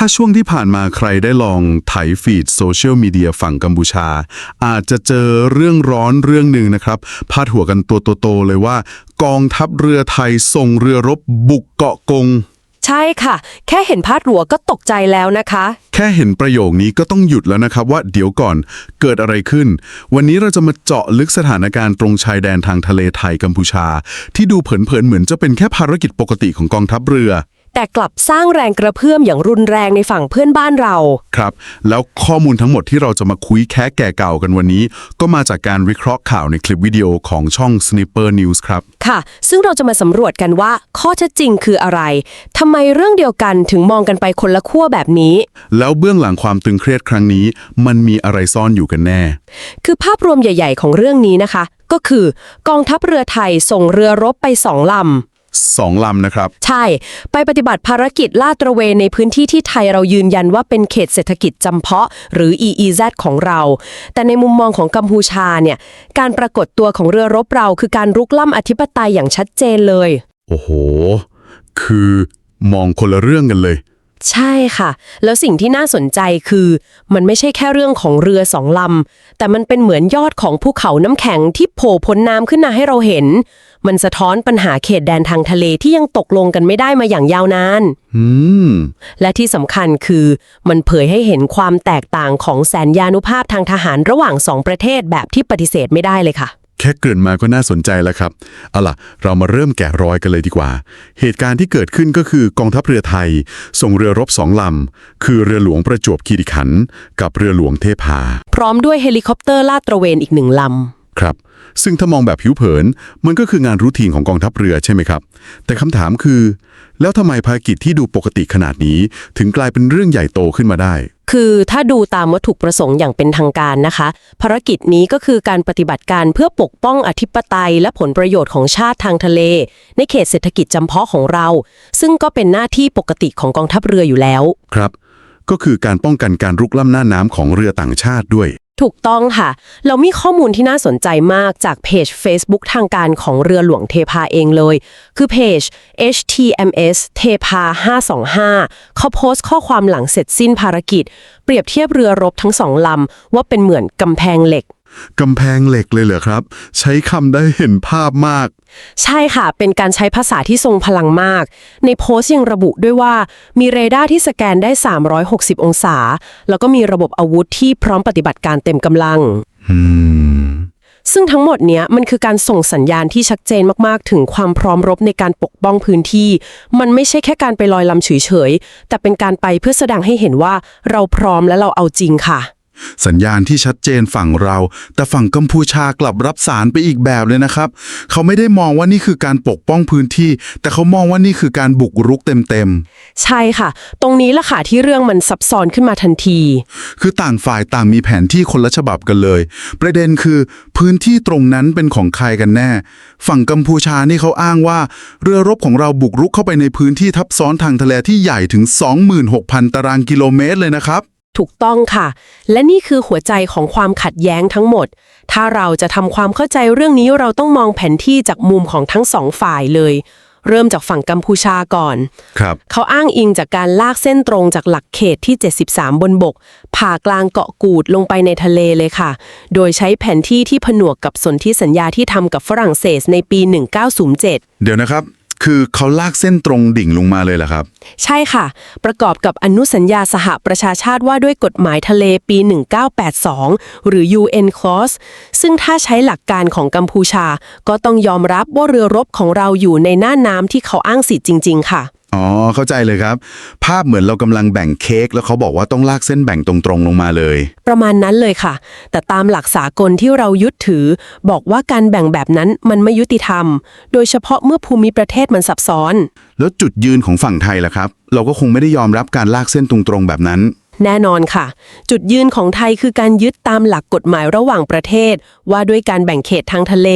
ถ้าช่วงที่ผ่านมาใครได้ลองไถฟีดโซเชียลมีเดียฝั่งกัมพูชา อาจจะเจอเรื่องร้อนเรื่องหนึ่งนะครับ พาดหัวกันตัวโตๆเลยว่า กองทัพเรือไทยส่งเรือรบบุกเกาะกง ใช่ค่ะ แค่เห็นพาดหัวก็ตกใจแล้วนะคะ แค่เห็นประโยคนี้ก็ต้องหยุดแล้วนะครับว่าเดี๋ยวก่อนเกิดอะไรขึ้น วันนี้เราจะมาเจาะลึกสถานการณ์ตรงชายแดนทางทะเลไทยกัมพูชา ที่ดูเผินๆเหมือนจะเป็นแค่ภารกิจปกติของกองทัพเรือ แต่กลับสร้างแรงกระเพื่อมอย่างรุนแรงในฝั่งเพื่อนบ้านเรา ครับ แล้วข้อมูลทั้งหมดที่เราจะมาคุยแค่แก่เก่ากันวันนี้ ก็มาจากการวิเคราะห์ข่าวในคลิปวิดีโอของช่อง Sniper News ครับ ค่ะ ซึ่งเราจะมาสำรวจกันว่าข้อเท็จจริงคืออะไรทำไมเรื่องเดียวกันถึงมองกันไปคนละขั้วแบบนี้ แล้วเบื้องหลังความตึงเครียดครั้งนี้ มันมีอะไรซ่อนอยู่กันแน่ คือภาพรวมใหญ่ ๆ ของเรื่องนี้นะคะ ก็คือกองทัพเรือไทยส่งเรือรบไปสองลำ สองลำนะครับ ใช่ ไปปฏิบัติภารกิจลาดตระเวนในพื้นที่ที่ไทยเรายืนยันว่าเป็นเขตเศรษฐกิจจำเพาะ หรือ EEZ ของเรา แต่ในมุมมองของกัมพูชาเนี่ย การปรากฏตัวของเรือรบเรา คือการรุกล้ำอธิปไตยอย่างชัดเจนเลย โอ้โห คือมองคนละเรื่องกันเลย ใช่ค่ะ แล้วสิ่งที่น่าสนใจคือ มันไม่ใช่แค่เรื่องของเรือสองลำ แต่มันเป็นเหมือนยอดของภูเขาน้ำแข็งที่โผล่พ้นน้ำขึ้นมาให้เราเห็น มันสะท้อนปัญหาเขตแดนทางทะเลที่ยังตกลงกันไม่ได้มาอย่างยาวนาน อืม และที่สำคัญคือ มันเผยให้เห็นความแตกต่างของแสนยานุภาพทางทหารระหว่างสองประเทศแบบที่ปฏิเสธไม่ได้เลยค่ะ แค่เกรินมาก็น่าสนใจแล้วครับ เอาล่ะ เรามาเริ่มแกะรอยกันเลยดีกว่า เหตุการณ์ที่เกิดขึ้นก็คือกองทัพเรือไทย ส่งเรือรบสองลำ คือเรือหลวงประจวบคีรีขันธ์กับเรือหลวงเทพา พร้อมด้วยเฮลิคอปเตอร์ลาดตระเวนอีกหนึ่งลำ ครับ ซึ่งถ้ามองแบบผิวเผิน มันก็คืองานรูทีนของกองทัพเรือใช่ไหมครับ แต่คำถามคือ แล้วทำไมภารกิจที่ดูปกติขนาดนี้ ถึงกลายเป็นเรื่องใหญ่โตขึ้นมาได้ คือถ้าดูตามวัตถุประสงค์อย่างเป็นทางการนะคะ ภารกิจนี้ก็คือการปฏิบัติการเพื่อปกป้องอธิปไตย และผลประโยชน์ของชาติทางทะเล ในเขตเศรษฐกิจจำเพาะของเรา ซึ่งก็เป็นหน้าที่ปกติของกองทัพเรืออยู่แล้ว ครับ ก็คือการป้องกันการรุกล้ำหน้าน้ำของเรือต่างชาติด้วย ถูกต้องค่ะ เรามีข้อมูลที่น่าสนใจมากจากเพจ Facebook ทางการของเรือหลวงเทพาเองเลย คือเพจ HTMS เทพา525 เขาโพสต์ข้อความหลังเสร็จสิ้นภารกิจ เปรียบเทียบเรือรบทั้งสองลำว่าเป็นเหมือนกำแพงเหล็ก กำแพงเหล็กเลยเหรอครับ ใช้คำได้เห็นภาพมาก ใช่ค่ะ เป็นการใช้ภาษาที่ทรงพลังมาก ในโพสต์ยังระบุด้วยว่า มีเรดาร์ที่สแกนได้ 360 องศา แล้วก็มีระบบอาวุธที่พร้อมปฏิบัติการเต็มกำลังอืมซึ่งทั้งหมดเนี้ยมันคือการส่งสัญญาณที่ชัดเจนมากๆ ถึงความพร้อมรบในการปกป้องพื้นที่ มันไม่ใช่แค่การไปลอยลำเฉยๆ แต่เป็นการไปเพื่อแสดงให้เห็นว่าเราพร้อมและเราเอาจริงค่ะ สัญญาณที่ชัดเจนฝั่งเรา แต่ฝั่งกัมพูชากลับรับสารไปอีกแบบเลยนะครับ เขาไม่ได้มองว่านี่คือการปกป้องพื้นที่ แต่เขามองว่านี่คือการบุกรุกเต็มใช่ค่ะ ตรงนี้ละค่ะที่เรื่องมันซับซ้อนขึ้นมาทันทีๆคือต่างฝ่ายต่างมีแผนที่คนละฉบับกันเลย ประเด็นคือ พื้นที่ตรงนั้นเป็นของใครกันแน่ ฝั่งกัมพูชานี่เขาอ้างว่า เรือรบของเราบุกรุกเข้าไปในพื้นที่ทับซ้อนทางทะเลที่ใหญ่ถึง 26,000 ตารางกิโลเมตรเลยนะครับ ถูกต้องค่ะ และนี่คือหัวใจของความขัดแย้งทั้งหมด ถ้าเราจะทำความเข้าใจเรื่องนี้เราต้องมองแผนที่จากมุมของทั้งสองฝ่ายเลย เริ่มจากฝั่งกัมพูชาก่อน ครับ เขาอ้างอิงจากการลากเส้นตรงจากหลักเขตที่ 73 บนบก ผ่ากลางเกาะกูดลงไปในทะเลเลยค่ะ โดยใช้แผนที่ที่ผนวกกับสนธิสัญญาที่ทำกับฝรั่งเศสในปี 1907 เดี๋ยวนะครับ คือเขาลากเส้นตรงดิ่งลงมาเลยเหรอครับ ใช่ค่ะ ประกอบกับอนุสัญญาสหประชาชาติว่าด้วยกฎหมายทะเลปี 1982 หรือ UN Clause ซึ่งถ้าใช้หลักการของกัมพูชา ก็ต้องยอมรับว่าเรือรบของเราอยู่ในหน้าน้ำที่เขาอ้างสิทธิ์จริง ๆ ค่ะ อ๋อ เข้าใจเลยครับ ภาพเหมือนเรากำลังแบ่งเค้กแล้วเขาบอกว่าต้องลากเส้นแบ่งตรงๆลงมาเลย ประมาณนั้นเลยค่ะ แต่ตามหลักสากลที่เรายึดถือ บอกว่าการแบ่งแบบนั้นมันไม่ยุติธรรม โดยเฉพาะเมื่อภูมิประเทศมันซับซ้อน แล้วจุดยืนของฝั่งไทยล่ะครับ เราก็คงไม่ได้ยอมรับการลากเส้นตรงๆแบบนั้น แน่นอนค่ะ จุดยืนของไทยคือการยึดตามหลักกฎหมายระหว่างประเทศ ว่าด้วยการแบ่งเขตทางทะเล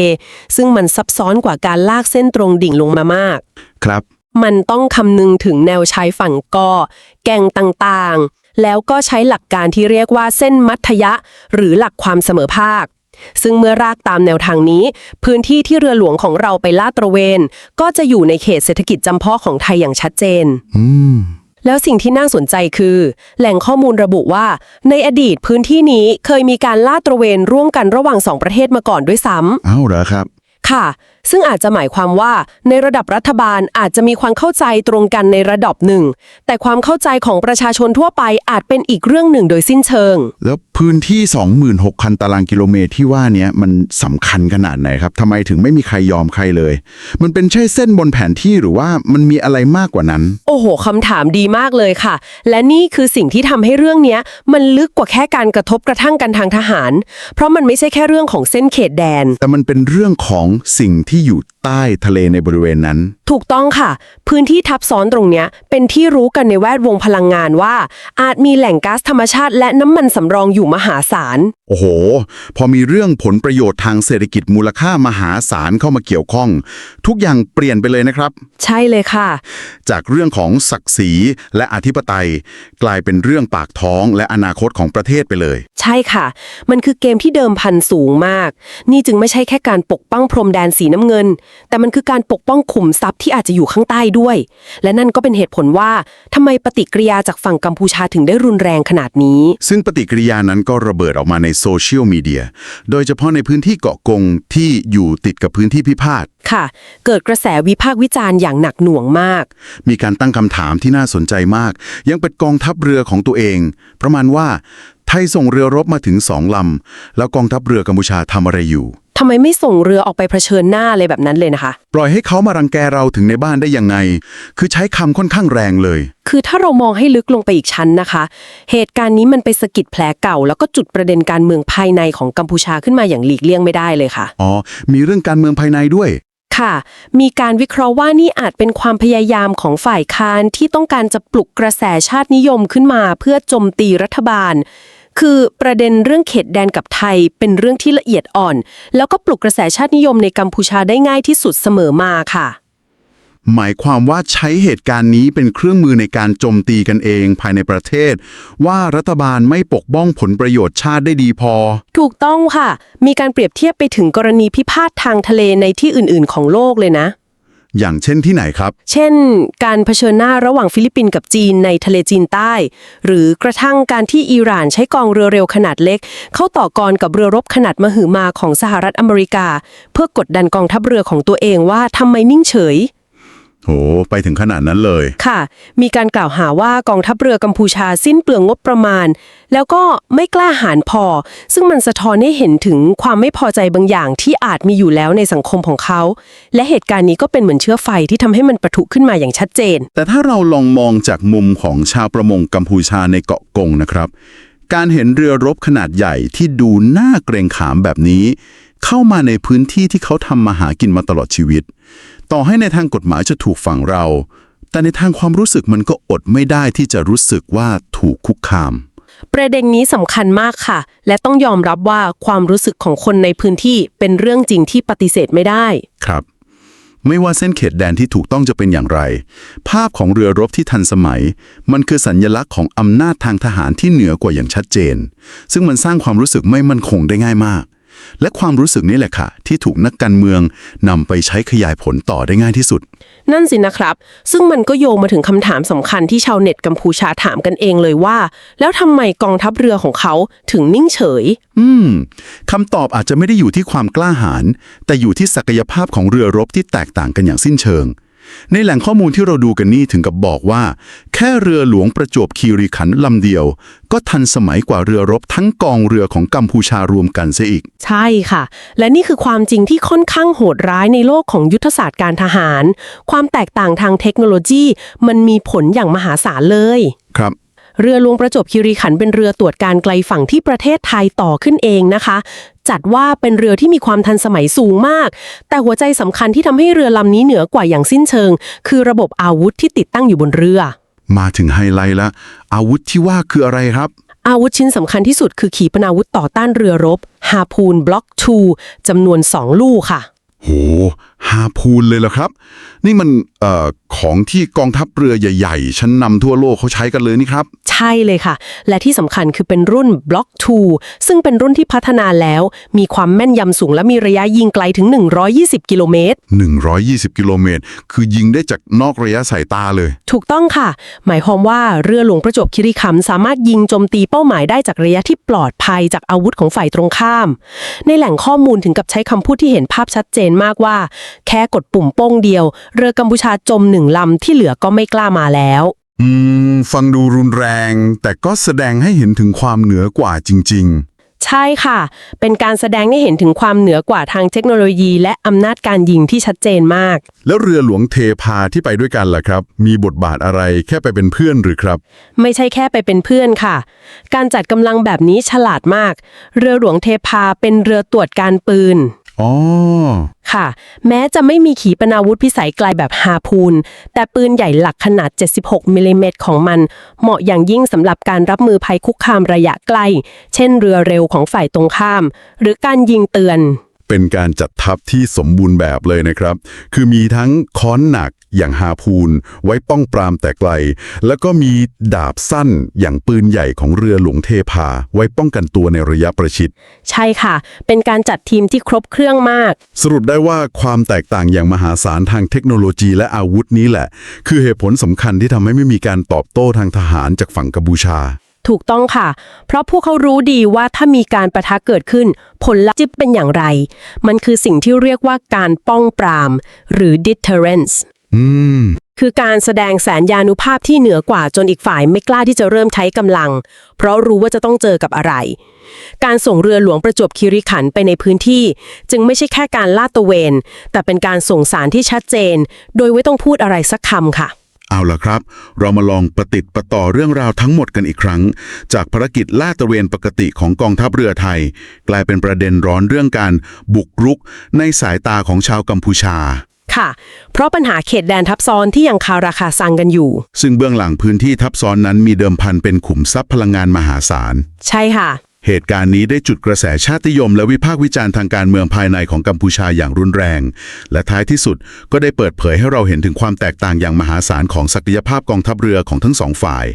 ซึ่งมันซับซ้อนกว่าการลากเส้นตรงดิ่งลงมามาก ครับ มันต้องคำนึงถึงแนวชายฝั่งกอแก่งต่างๆ แล้วก็ใช้หลักการที่เรียกว่าเส้นมัธยะ หรือหลักความเสมอภาค ซึ่งเมื่อรากตามแนวทางนี้ พื้นที่ที่เรือหลวงของเราไปลาดตระเวน ก็จะอยู่ในเขตเศรษฐกิจจำเพาะของไทยอย่างชัดเจน อืม แล้วสิ่งที่น่าสนใจคือ แหล่งข้อมูลระบุว่า ในอดีตพื้นที่นี้เคยมีการลาดตระเวนร่วมกันระหว่างสองประเทศมาก่อนด้วยซ้ำ เอ้าเหรอครับ ค่ะ ซึ่งอาจจะหมายความว่าในระดับรัฐบาลอาจจะมีความเข้าใจตรงกันในระดับหนึ่ง แต่ความเข้าใจของประชาชนทั่วไปอาจเป็นอีกเรื่องหนึ่งโดยสิ้นเชิง แล้ว พื้นที่ 26,000 ตารางกิโลเมตรที่ว่าเนี้ยมันสำคัญขนาดไหนครับทำไมถึงไม่มีใครยอมใครเลย มันเป็นแค่เส้นบนแผนที่หรือว่ามันมีอะไรมากกว่านั้น โอ้โหคำถามดีมากเลยค่ะ และนี่คือสิ่งที่ทำให้เรื่องเนี้ยมันลึกกว่าแค่การกระทบกระทั่งกันทางทหาร เพราะมันไม่ใช่แค่เรื่องของเส้นเขตแดน แต่มันเป็นเรื่องของสิ่งที่อยู่ใต้ทะเลในบริเวณนั้น ถูกต้องค่ะ พื้นที่ทับซ้อนตรงเนี้ยเป็นที่รู้กันในแวดวงพลังงานว่า อาจมีแหล่งก๊าซธรรมชาติและน้ำมันสำรองอยู่มหาศาล โอ้โห พอมีเรื่องผลประโยชน์ทางเศรษฐกิจมูลค่ามหาศาลเข้ามาเกี่ยวข้อง ทุกอย่างเปลี่ยนไปเลยนะครับ ใช่เลยค่ะ จากเรื่องของศักดิ์ศรีและอธิปไตย กลายเป็นเรื่องปากท้องและอนาคตของประเทศไปเลย ใช่ค่ะ มันคือเกมที่เดิมพันสูงมาก นี่จึงไม่ใช่แค่การปกป้องพรมแดนสีน้ำเงิน แต่มันคือการปกป้องขุมทรัพย์ที่อาจจะอยู่ข้างใต้ด้วย และนั่นก็เป็นเหตุผลว่าทำไมปฏิกิริยาจากฝั่งกัมพูชาถึงได้รุนแรงขนาดนี้ ซึ่งปฏิกิริยานั้นก็ระเบิดออกมาในโซเชียลมีเดีย โดยเฉพาะในพื้นที่เกาะกงที่อยู่ติดกับพื้นที่พิพาท ค่ะ เกิดกระแสวิพากษ์วิจารณ์อย่างหนักหน่วงมาก มีการตั้งคำถามที่น่าสนใจมาก ยังเป็นกองทัพเรือของตัวเอง ประมาณว่า ไทยส่งเรือรบมาถึงสองลำ แล้วกองทัพเรือกัมพูชาทำอะไรอยู่ทำไมไม่ส่งเรือออกไปเผชิญหน้าเลยแบบนั้นเลยนะคะ ปล่อยให้เขามารังแกเราถึงในบ้านได้ยังไง คือใช้คำค่อนข้างแรงเลย คือถ้าเรามองให้ลึกลงไปอีกชั้นนะคะ เหตุการณ์นี้มันไปสะกิดแผลเก่า แล้วก็จุดประเด็นการเมืองภายในของกัมพูชาขึ้นมาอย่างหลีกเลี่ยงไม่ได้เลยค่ะ อ๋อ มีเรื่องการเมืองภายในด้วย ค่ะ มีการวิเคราะห์ว่านี่อาจเป็นความพยายามของฝ่ายค้านที่ต้องการจะปลุกกระแสชาตินิยมขึ้นมา เพื่อโจมตีรัฐบาล คือประเด็นเรื่องเขตแดนกับไทยเป็นเรื่องที่ละเอียดอ่อน แล้วก็ปลุกกระแสชาตินิยมในกัมพูชาได้ง่ายที่สุดเสมอมาค่ะ หมายความว่าใช้เหตุการณ์นี้เป็นเครื่องมือในการโจมตีกันเองภายในประเทศ ว่ารัฐบาลไม่ปกป้องผลประโยชน์ชาติได้ดีพอ ถูกต้องค่ะ มีการเปรียบเทียบไปถึงกรณีพิพาททางทะเลในที่อื่นๆ ของโลกเลยนะ อย่างเช่นที่ไหนครับ เช่น การเผชิญหน้าระหว่างฟิลิปปินส์กับจีนในทะเลจีนใต้ หรือกระทั่งการที่อิหร่านใช้กองเรือเร็วขนาดเล็ก เข้าต่อกรกับเรือรบขนาดมหึมาของสหรัฐอเมริกา เพื่อกดดันกองทัพเรือของตัวเองว่าทำไมนิ่งเฉย โห ไปถึงขนาดนั้นเลย ค่ะ มีการกล่าวหาว่ากองทัพเรือกัมพูชาสิ้นเปลืองงบประมาณ แล้วก็ไม่กล้าหาญพอ ซึ่งมันสะท้อนให้เห็นถึงความไม่พอใจบางอย่างที่อาจมีอยู่แล้วในสังคมของเขา และเหตุการณ์นี้ก็เป็นเหมือนเชื้อไฟที่ทำให้มันประทุขึ้นมาอย่างชัดเจน แต่ถ้าเราลองมองจากมุมของชาวประมงกัมพูชาในเกาะกงนะครับ การเห็นเรือรบขนาดใหญ่ที่ดูน่าเกรงขามแบบนี้ เข้ามาในพื้นที่ที่เขาทำมาหากินมาตลอดชีวิต ต่อให้ในทางกฎหมายจะถูกฝั่งเรา แต่ในทางความรู้สึกมันก็อดไม่ได้ที่จะรู้สึกว่าถูกคุกคาม ประเด็นนี้สำคัญมากค่ะ และต้องยอมรับว่าความรู้สึกของคนในพื้นที่เป็นเรื่องจริงที่ปฏิเสธไม่ได้ ครับ ไม่ว่าเส้นเขตแดนที่ถูกต้องจะเป็นอย่างไร ภาพของเรือรบที่ทันสมัย มันคือสัญญลักษณ์ของอำนาจทางทหารที่เหนือกว่าอย่างชัดเจน ซึ่งมันสร้างความรู้สึกไม่มั่นคงได้ง่ายมาก และความรู้สึกนี้แหละค่ะ ที่ถูกนักการเมืองนำไปใช้ขยายผลต่อได้ง่ายที่สุด นั่นสินะครับ ซึ่งมันก็โยงมาถึงคำถามสำคัญที่ชาวเน็ตกัมพูชาถามกันเองเลยว่า แล้วทำไมกองทัพเรือของเขาถึงนิ่งเฉย อืมคำตอบอาจจะไม่ได้อยู่ที่ความกล้าหาญแต่อยู่ที่ศักยภาพของเรือรบที่แตกต่างกันอย่างสิ้นเชิง ในแหล่งข้อมูลที่เราดูกันนี่ถึงกับบอกว่า แค่เรือหลวงประจวบคีรีขันธ์ลำเดียว ก็ทันสมัยกว่าเรือรบทั้งกองเรือของกัมพูชารวมกันเสียอีก ใช่ค่ะ และนี่คือความจริงที่ค่อนข้างโหดร้ายในโลกของยุทธศาสตร์การทหาร ความแตกต่างทางเทคโนโลยี มันมีผลอย่างมหาศาลเลย ครับ เรือหลวงประจวบคีรีขันธ์เป็นเรือตรวจการไกลฝั่งที่ประเทศไทยต่อขึ้นเองนะคะ จัดว่าเป็นเรือที่มีความทันสมัยสูงมาก แต่หัวใจสำคัญที่ทำให้เรือลำนี้เหนือกว่าอย่างสิ้นเชิง คือระบบอาวุธที่ติดตั้งอยู่บนเรือ มาถึงไฮไลท์แล้วอาวุธที่ว่าคืออะไรครับ อาวุธชิ้นสำคัญที่สุดคือขีปนาวุธต่อต้านเรือรบฮาพูนบล็อก2จำนวน 2 ลูกค่ะ โห ฮาพูนเลยเหรอครับ นี่มันเอ่อของที่กองทัพเรือใหญ่ๆ ชั้นนำทั่วโลกเขาใช้กันเลยนี่ครับ ใช่เลยค่ะ และที่สำคัญคือเป็นรุ่น Block 2 ซึ่งเป็นรุ่นที่พัฒนาแล้ว มีความแม่นยำสูงและมีระยะยิงไกลถึง 120 กิโลเมตร 120 กิโลเมตร คือยิงได้จากนอกระยะสายตาเลย ถูกต้องค่ะ หมายความว่าเรือหลวงประจวบคีรีขันธ์สามารถยิงโจมตีเป้าหมายได้จากระยะที่ปลอดภัยจากอาวุธของฝ่ายตรงข้าม ในแหล่งข้อมูลถึงกับใช้คำพูดที่เห็นภาพชัดเจนมากว่าแค่กดปุ่มโป้งเดียว เรือกัมพูชาจมหนึ่งลำที่เหลือก็ไม่กล้ามาแล้ว อืม ฟังดูรุนแรง แต่ก็แสดงให้เห็นถึงความเหนือกว่าจริงใช่ค่ะ เป็นการแสดงให้เห็นถึงความเหนือกว่าทางเทคโนโลยี และอำนาจการยิงที่ชัดเจนมากๆแล้วเรือหลวงเทพาที่ไปด้วยกันล่ะครับ มีบทบาทอะไรแค่ไปเป็นเพื่อนหรือครับ ไม่ใช่แค่ไปเป็นเพื่อนค่ะ การจัดกำลังแบบนี้ฉลาดมาก เรือหลวงเทพาเป็นเรือตรวจการปืน อ๋อ ค่ะ แม้จะไม่มีขีปนาวุธพิสัยไกลแบบฮาพูน แต่ปืนใหญ่หลักขนาด 76มิลลิเมตรของมัน เหมาะอย่างยิ่งสำหรับการรับมือภัยคุกคามระยะไกล เช่นเรือเร็วของฝ่ายตรงข้าม หรือการยิงเตือน เป็นการจัดทัพที่สมบูรณ์แบบเลยนะครับ คือมีทั้งค้อนหนัก อย่างฮาพูน ไว้ป้องปรามแต่ไกล แล้วก็มีดาบสั้นอย่างปืนใหญ่ของเรือหลวงเทพา ไว้ป้องกันตัวในระยะประชิด ใช่ค่ะ เป็นการจัดทีมที่ครบเครื่องมาก สรุปได้ว่าความแตกต่างอย่างมหาศาลทางเทคโนโลยีและอาวุธนี้แหละ คือเหตุผลสำคัญที่ทำให้ไม่มีการตอบโต้ทางทหารจากฝั่งกัมพูชาถูกต้องค่ะ เพราะพวกเขารู้ดีว่าถ้ามีการประทะเกิดขึ้น ผลลัพธ์จะเป็นอย่างไร มันคือสิ่งที่เรียกว่าการป้องปราม หรือ deterrence อืม คือการแสดงแสนยานุภาพที่เหนือกว่าจนอีกฝ่ายไม่กล้าที่จะเริ่มใช้กำลัง เพราะรู้ว่าจะต้องเจอกับอะไร การส่งเรือหลวงประจวบคีรีขันธ์ไปในพื้นที่ จึงไม่ใช่แค่การลาดตระเวน แต่เป็นการส่งสารที่ชัดเจน โดยไม่ต้องพูดอะไรสักคำค่ะ เอาล่ะครับ เรามาลองประติดประต่อเรื่องราวทั้งหมดกันอีกครั้ง จากภารกิจลาดตระเวนปกติของกองทัพเรือไทย กลายเป็นประเด็นร้อนเรื่องการบุกรุกในสายตาของชาวกัมพูชา ค่ะ เพราะปัญหาเขตแดนทับซ้อนที่ยังคาราคาซังกันอยู่ ซึ่งเบื้องหลังพื้นที่ทับซ้อนนั้นมีเดิมพันเป็นขุมทรัพย์พลังงานมหาศาล ใช่ค่ะ เหตุการณ์นี้ได้จุดกระแสชาตินิยม และวิพากษ์วิจารณ์ทางการเมืองภายในของกัมพูชาอย่างรุนแรง และท้ายที่สุดก็ได้เปิดเผยให้เราเห็นถึงความแตกต่างอย่างมหาศาลของศักยภาพกองทัพเรือของทั้งสองฝ่าย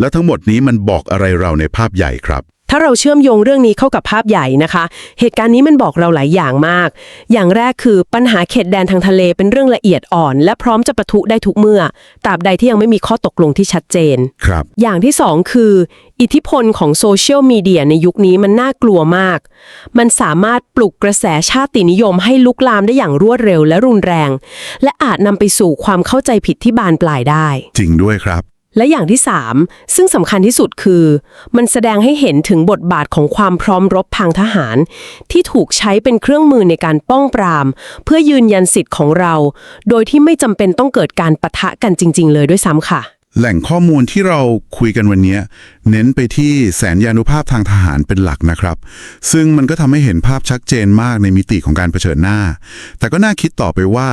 และทั้งหมดนี้มันบอกอะไรเราในภาพใหญ่ครับ ถ้าเราเชื่อมโยงเรื่องนี้เข้ากับภาพใหญ่นะคะ เหตุการณ์นี้มันบอกเราหลายอย่างมาก อย่างแรกคือปัญหาเขตแดนทางทะเลเป็นเรื่องละเอียดอ่อน และพร้อมจะปะทุได้ทุกเมื่อตราบใดที่ยังไม่มีข้อตกลงที่ชัดเจน ครับ อย่างที่สองคือ อิทธิพลของโซเชียลมีเดียในยุคนี้มันน่ากลัวมาก มันสามารถปลุกกระแสชาตินิยมให้ลุกลามได้อย่างรวดเร็วและรุนแรง และอาจนำไปสู่ความเข้าใจผิดที่บานปลายได้ จริงด้วยครับ และอย่างที่ 3 ซึ่งสำคัญที่สุดคือ มันแสดงให้เห็นถึงบทบาทของความพร้อมรบทางทหาร ที่ถูกใช้เป็นเครื่องมือในการป้องปราม เพื่อยืนยันสิทธิ์ของเรา โดยที่ไม่จำเป็นต้องเกิดการปะทะกันจริง ๆ เลยด้วยซ้ำค่ะ แหล่งข้อมูลที่เราคุยกันวันนี้เน้นไปที่แสนยานุภาพทางทหารเป็นหลักนะครับ ซึ่งมันก็ทำให้เห็นภาพชัดเจนมากในมิติของการเผชิญหน้า แต่ก็น่าคิดต่อไปว่า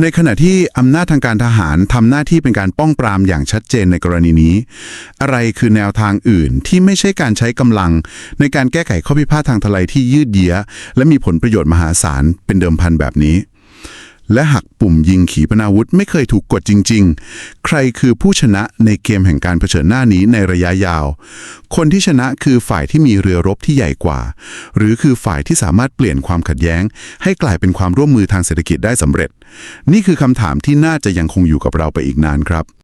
ในขณะที่อำนาจทางการทหารทำหน้าที่เป็นการป้องปรามอย่างชัดเจนในกรณีนี้ อะไรคือแนวทางอื่นที่ไม่ใช่การใช้กำลัง ในการแก้ไขข้อพิพาททางทะเลที่ยืดเยื้อและมีผลประโยชน์มหาศาลเป็นเดิมพันแบบนี้ และหากปุ่มยิงขีปนาวุธไม่เคยถูกกดจริง ๆ ใครคือผู้ชนะในเกมแห่งการเผชิญหน้านี้ในระยะยาว คนที่ชนะคือฝ่ายที่มีเรือรบที่ใหญ่กว่า หรือคือฝ่ายที่สามารถเปลี่ยนความขัดแย้ง ให้กลายเป็นความร่วมมือทางเศรษฐกิจได้สำเร็จ นี่คือคำถามที่น่าจะยังคงอยู่กับเราไปอีกนานครับ